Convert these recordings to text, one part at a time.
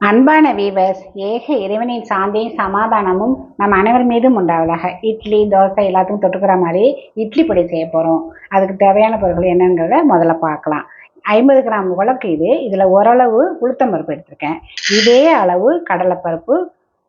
அன்பான வீவர்ஸ் ஏக இறைவனின் சாந்தியும் சமாதானமும் நம் அனைவர் மீதும் உண்டாவதாக. இட்லி தோசை எல்லாத்துக்கும் தொட்டுக்கிற மாதிரி இட்லி பொடி செய்ய போகிறோம் அதுக்கு தேவையான பொருட்கள் என்னங்கிறத முதல்ல பார்க்கலாம். ஐம்பது கிராம் உலக்கு இது. இதில் ஓரளவு உளுத்தம் பருப்பு எடுத்திருக்கேன். இதே அளவு கடலைப்பருப்பு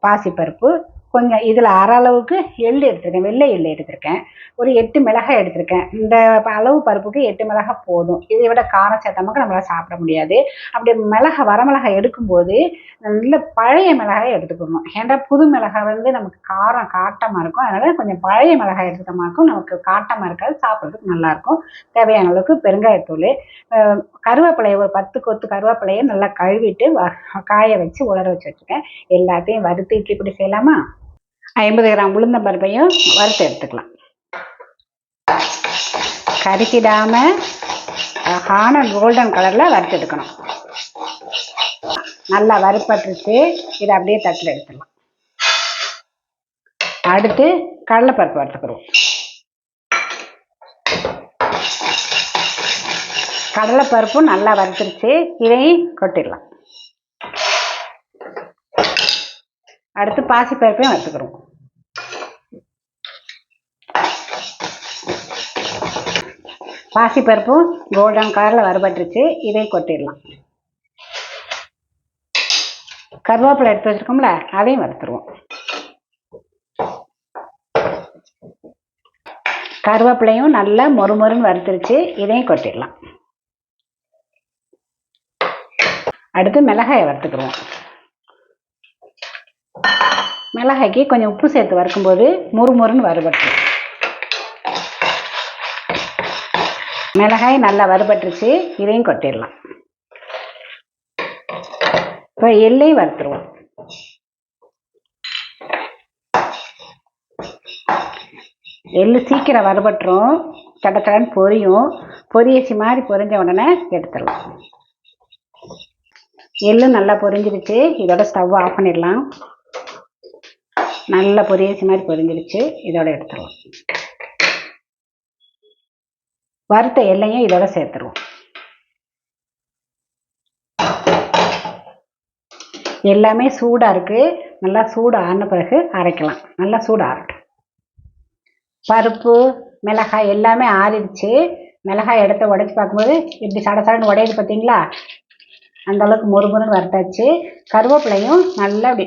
பாசிப்பருப்பு கொஞ்சம் இதில் அரை அளவுக்கு எள்ளு எடுத்திருக்கேன். வெள்ளை எள்ளு எடுத்திருக்கேன். ஒரு எட்டு மிளகாய் எடுத்திருக்கேன். இந்த அளவு பருப்புக்கு எட்டு மிளகாய் போதும். இதை விட காரம் சேர்த்தாமக்கு நம்மளால் சாப்பிட முடியாது. அப்படி மிளகா வரமிளகாய் எடுக்கும்போது நல்ல பழைய மிளகாய் எடுத்துக்கணும். ஏன்னா புது மிளகாய் வந்து நமக்கு காரம் காட்டமாக இருக்கும். அதனால் கொஞ்சம் பழைய மிளகாய் எடுத்துட்டோமாக்கும் நமக்கு காட்டமாக இருக்காது சாப்பிட்றதுக்கு நல்லாயிருக்கும் தேவையான அளவுக்கு பெருங்காயத்தூள் கருவேப்பிலையை ஒரு பத்து கொத்து கருவேப்பிலையை நல்லா கழுவிட்டு காய வச்சு உலர வச்சு வச்சுருக்கேன். எல்லாத்தையும் வறுத்து இட்லி இப்படி செய்யலாமா? ஐம்பது கிராம் உளுந்த பருப்பையும் வறுத்து எடுத்துக்கலாம். கருக்கிடாம அழகான கோல்டன் கலரில் வறுத்து எடுக்கணும். நல்லா வறுப்பட்டுருச்சு இதை அப்படியே தட்டில் எடுத்துடலாம். அடுத்து கடலைப்பருப்பு வறுத்துக்கிறோம். கடலைப்பருப்பும் நல்லா வறுத்துருச்சு. இதையும் கொட்டிடலாம். அடுத்து பாசிப்பருப்பையும் வறுத்துக்கிறோம். பாசிப்பருப்பும் கோல்டன் கலரில் வறுபட்டுருச்சு. இதை கொட்டிடலாம். கருவேப்பிலை எடுத்து வச்சுருக்கோம்ல அதையும் வறுத்துருவோம். கருவேப்பிலையும் நல்லா மொறு மொறுன்னு வறுத்துருச்சு. இதையும் கொட்டிடலாம். அடுத்து மிளகாயை வறுத்துக்குருவோம் மிளகாய்க்கு கொஞ்சம் உப்பு சேர்த்து வறுக்கும்போது முறுமுறுன்னு வறுபட்டு. மிளகாய் நல்லா வறுபட்டுருச்சு இதையும் கொட்டிடலாம். இப்போ எல்லையும் வறுத்துருவோம். எள்ளு சீக்கிரம் வறுபட்டுரும் கடக்கடன்னு பொரியும். பொரியச்சி மாதிரி பொரிஞ்ச உடனே எடுத்துடலாம். எள்ளு நல்லா பொரிஞ்சிருச்சு இதோட ஸ்டவ் ஆஃப் பண்ணிடலாம். நல்ல பொரியச்சி மாதிரி பொரிஞ்சிருச்சு இதோட எடுத்துருவோம். வறுத்த எல்லையும் இதோட சேர்த்துருவோம். எல்லாமே சூடாக இருக்குது நல்லா சூடு ஆன பிறகு அரைக்கலாம். நல்லா சூடு ஆறட்டும் பருப்பு மிளகாய் எல்லாமே ஆறிடுச்சு. மிளகாய் எடுத்து உடச்சி பார்க்கும்போது இப்படி சட சடன்னு உடையுது பார்த்தீங்களா? அந்த அளவுக்கு முருமுருன்னு வறுத்தாச்சு. கருவேப்பிலையும் நல்லா அப்படி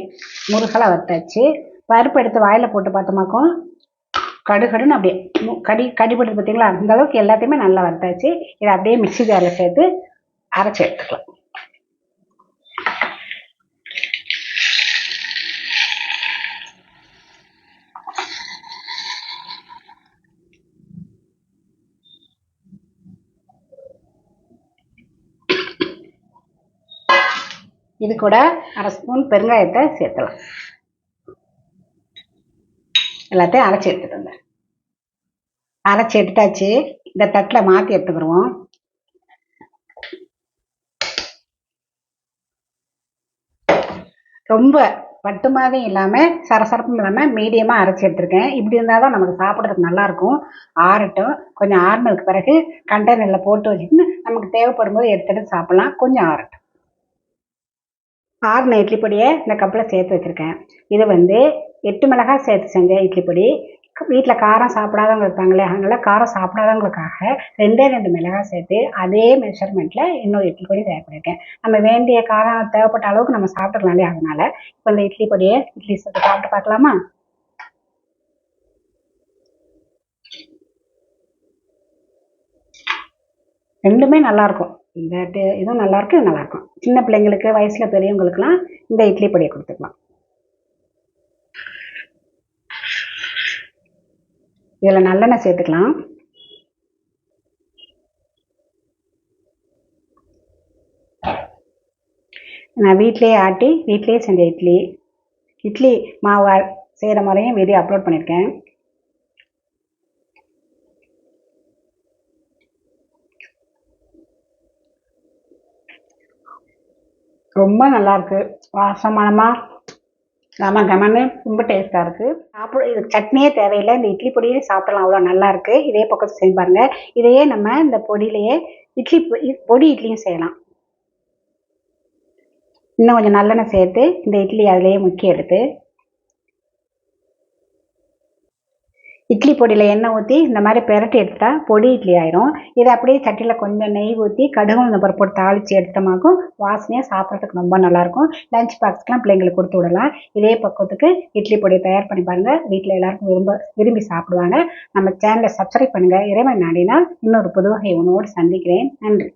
முருகலாக வறுத்தாச்சு. பருப்பு எடுத்து வாயில் போட்டு பார்த்தோமாக்கும் கடுகடுன்னு அப்படியே கடி கடிபட்டு பார்த்தீங்களா அந்த அளவுக்கு எல்லாத்தையுமே நல்லா வறுத்தாச்சு. இதை அப்படியே மிக்சி ஜாரில் சேர்த்து அரைச்சி எடுத்துக்கலாம். இது கூட அரை ஸ்பூன் பெருங்காயத்தை சேர்த்தலாம் எல்லாத்தையும் அரைச்சி எடுத்துட்டு வந்தேன். அரைச்சி எடுத்தாச்சு. இந்த தட்டில் மாற்றி எடுத்துக்கிடுவோம் ரொம்ப பட்டுமாவே இல்லாமல் சரசரப்பும் இல்லாமல் மீடியமாக அரைச்சி எடுத்துருக்கேன். இப்படி இருந்தால் தான் நமக்கு சாப்பிட்றதுக்கு நல்லாயிருக்கும் ஆறட்டும். கொஞ்சம் ஆறுனதுக்கு பிறகு கண்டெய்னரில் போட்டு வச்சுக்கிட்டு நமக்கு தேவைப்படும் போது எடுத்துகிட்டு சாப்பிட்லாம். கொஞ்சம் ஆறட்டும். ஆறுன இட்லி பொடியை இந்த கப்பில் சேர்த்து வச்சுருக்கேன். இது வந்து எட்டு மிளகாய் சேர்த்து செஞ்ச இட்லி பொடி. வீட்டில் காரம் சாப்பிடாதவங்க இருப்பாங்களே அதனால் காரம் சாப்பிடாதவங்களுக்காக ரெண்டே ரெண்டு மிளகாய் சேர்த்து அதே மெஷர்மெண்ட்டில் இன்னொரு இட்லி பொடி தயார் பண்ணியிருக்கேன் நம்ம வேண்டிய காரம் தேவைப்பட்ட அளவுக்கு நம்ம சாப்பிட்டுக்கலாம் இல்லையா? அதனால் இப்போ இந்த இட்லி பொடியை இட்லி சேர்த்து சாப்பிட்டு பார்க்கலாமா? ரெண்டுமே நல்லாயிருக்கும் இந்த இதுவும் நல்லாயிருக்கு இது நல்லாயிருக்கும் சின்ன பிள்ளைங்களுக்கு வயசில் பெரியவங்களுக்குலாம் இந்த இட்லி பொடியை கொடுத்துக்கலாம். இதில் நல்லெண்ணெய் சேர்த்துக்கலாம். நான் வீட்லேயே ஆட்டி வீட்லேயே செஞ்ச இட்லி. இட்லி மாவு செய்கிற முறையும் வீடியோ அப்லோட் பண்ணியிருக்கேன் ரொம்ப நல்லாயிருக்கு வாசமானமாக கம கமன்னு ரொம்ப டேஸ்ட்டாக இருக்குது சாப்பிட இது சட்னியே தேவையில்லை. இந்த இட்லி பொடியே சாப்பிடலாம். அவ்வளோ நல்லா இருக்குது இதே பக்கத்து செஞ்சு பாருங்கள் இதையே நம்ம இந்த பொடியிலையே இட்லி பொடி இட்லியும் செய்யலாம். இன்னும் கொஞ்சம் நல்லெண்ணெய் சேர்த்து இந்த இட்லி அதிலேயே முக்கிய எடுத்து இட்லி பொடியில் எண்ணெய் ஊற்றி இந்த மாதிரி பெரட்டி எடுத்தால் பொடி இட்லி ஆயிரும். இதை அப்படியே சட்டியில் கொஞ்சம் நெய் ஊற்றி கடுகு இந்த பருப்பு போட்டு தாளித்து எடுத்தோமாக்கும் வாசனையாக சாப்பிட்றதுக்கு ரொம்ப நல்லாயிருக்கும். லஞ்ச் பாக்ஸ்க்கெலாம் பிள்ளைங்களுக்கு கொடுத்து விடலாம். இதே பக்குவத்துக்கு இட்லி பொடி தயார் பண்ணி பாருங்கள் வீட்டில் எல்லாருக்கும் விரும்ப விரும்பி சாப்பிடுவாங்க. நம்ம சேனலை சப்ஸ்கிரைப் பண்ணுங்கள் இறைவன் நாடினால் இன்னொரு புது வகை உணவோடு சந்திக்கிறேன். நன்றி.